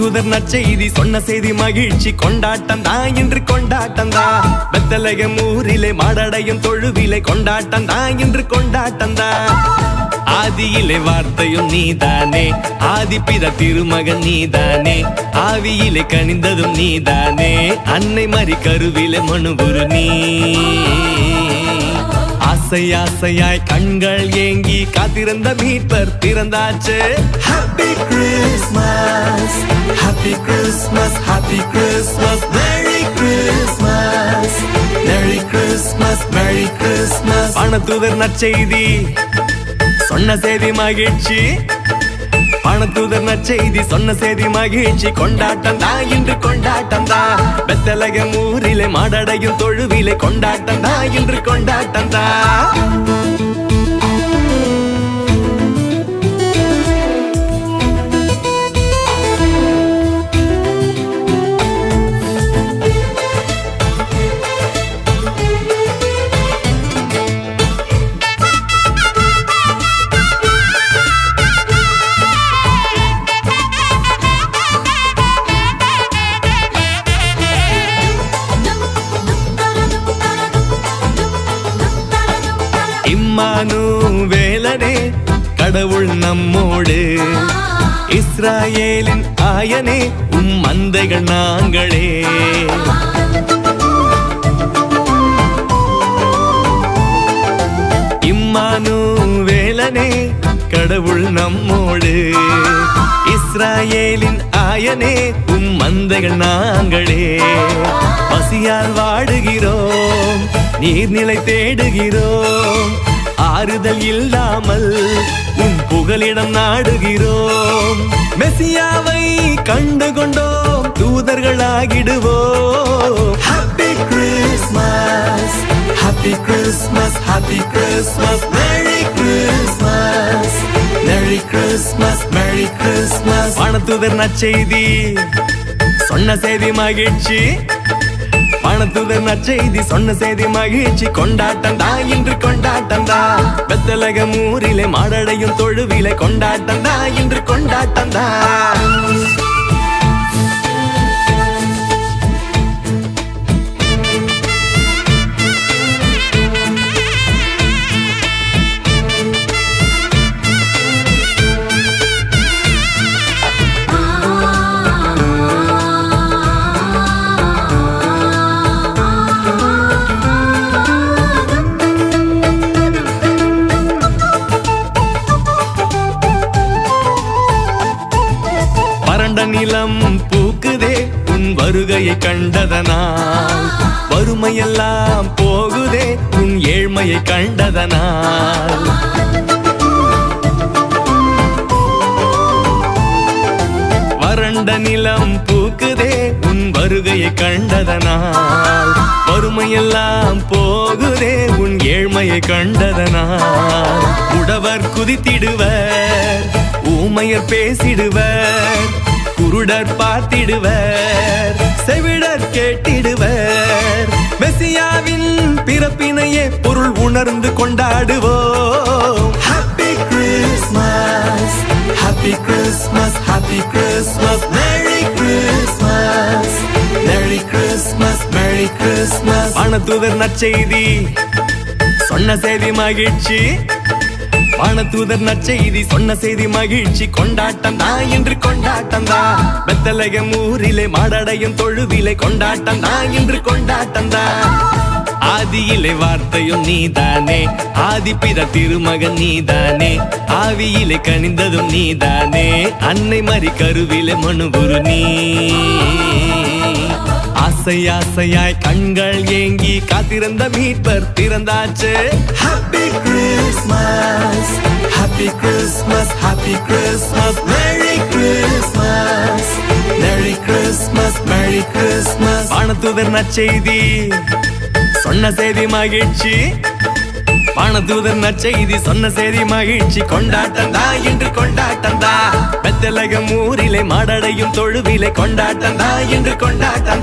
பணத்தூதர் நற்செய்தி சொன்ன செய்தி மகிழ்ச்சி. கொண்டாட்டம் தான் இன்று கொண்டாட்டம் தான். பெத்தலகம் ஊரிலே மாடடையும் தொழுவிலே கொண்டாட்டம் தான் இன்று கொண்டாட்டம் தான். ஆதியிலே வார்த்தையும் நீதானே. ஆதிப்பித திருமகன் நீதானே. ஆவியிலே கணிந்ததும் நீதானே. அன்னை மறி கருவிலே மனுகுரு நீ. ஆசை ஆசையாய் கண்கள் ஏங்கி காத்திருந்த மீட்பர் திறந்தாச்சு happy Christmas happy Christmas happy Christmas merry Christmas merry Christmas merry Christmas பணத்தூதர் நற்செய்தி. சொன்ன செய்தி மகிழ்ச்சி. பணத்தூதர் நற்செய்தி சொன்ன செய்தி மகிழ்ச்சி. கொண்டாட்டம் தான் இன்று கொண்டாட்டம் தான் பெத்தலகம் ஊரிலே மாடடையும் தொழுவிலே கொண்டாட்டம் தான் இன்று கொண்டாட்டம் தான் இம்மானு வேலனே கடவுள் நம்மோடு. இஸ்ராயேலின் ஆயனே உம் மந்தைகள் நாங்களே. இம்மானு வேலனே கடவுள் நம்மோடு. இஸ்ராயேலின் ஆயனே உம் மந்தைகள் நாங்களே. பசியால் வாடுகிறோம் நீர்நிலை தேடுகிறோம் ஆறுதல் இல்லாமல் உன் புகலிடம் நாடுகிறோம். மெசியாவை கண்டு கொண்டோம் தூதர்களாகிடுவோம். Happy Christmas happy Christmas happy Christmas merry Christmas merry Christmas merry Christmas பணத்துதர் நற்செய்தி சொன்ன செய்தி மகிழ்ச்சி. பணத்துதர் நற்செய்தி சொன்ன செய்தி மகிழ்ச்சி. கொண்டாட்டம் தான் இன்று கொண்டாட்டம் தான் பெத்தலகம் ஊரிலே மாடடையும் தொழுவிலே கொண்டாட்டம் தான் இன்று கொண்டாட்டம் நிலம் பூக்குதே உன் வருகையை கண்டதனால் வறுமையெல்லாம் போகுதே உன் ஏழ்மையை கண்டதனால் வறண்ட நிலம் பூக்குதே உன் வருகையை கண்டதனால் வறுமையெல்லாம் போகுதே உன் ஏழ்மையை கண்டதனால் உடவர் குதித்திடுவர் ஊமையர் பேசிடுவர் குருடர் பார்த்திடுவர் செவிடர் கேட்டிடுவர். மெசியாவின் பிறப்பினையே பொருள் உணர்ந்து கொண்டாடுவோம். Happy Christmas happy Christmas happy Christmas merry Christmas merry Christmas merry Christmas பணத்துதர் நற்செய்தி சொன்ன செய்தி மகிழ்ச்சி. பணத்தூதர் நற்செய்தி சொன்ன செய்தி மகிழ்ச்சி. கொண்டாட்டம் தான் என்று கொண்டாட்டம் தான் பெத்தலகம் ஊரிலே மாடடையும் தொழுவிலே கொண்டாட்டம் தான் என்று கொண்டாட்டம் தான் ஆதியிலே வார்த்தையும் நீதானே. ஆதிப்பித திருமகன் நீதானே. ஆவியிலே கனிந்ததும் நீதானே. அன்னை மறி கருவிலே மனுகுரு நீ. ஆசை ஆசையாய் கண்கள் ஏங்கி காத்திருந்த மீட்பர் பிறந்தாச்சு happy Christmas happy Christmas happy Christmas merry Christmas merry Christmas merry Christmas பணத்துதர் நற்செய்தி சொன்ன செய்தி மகிழ்ச்சி. பணதூதர் நற்செய்தி சொன்ன செய்தி மகிழ்ச்சி. கொண்டாட்டம் தான் இன்று கொண்டாட்டம் தான். பெத்தலகம் ஊரிலே மாடடையும் தொழுவிலே கொண்டாட்டம் தான் இன்று கொண்டாட்டம்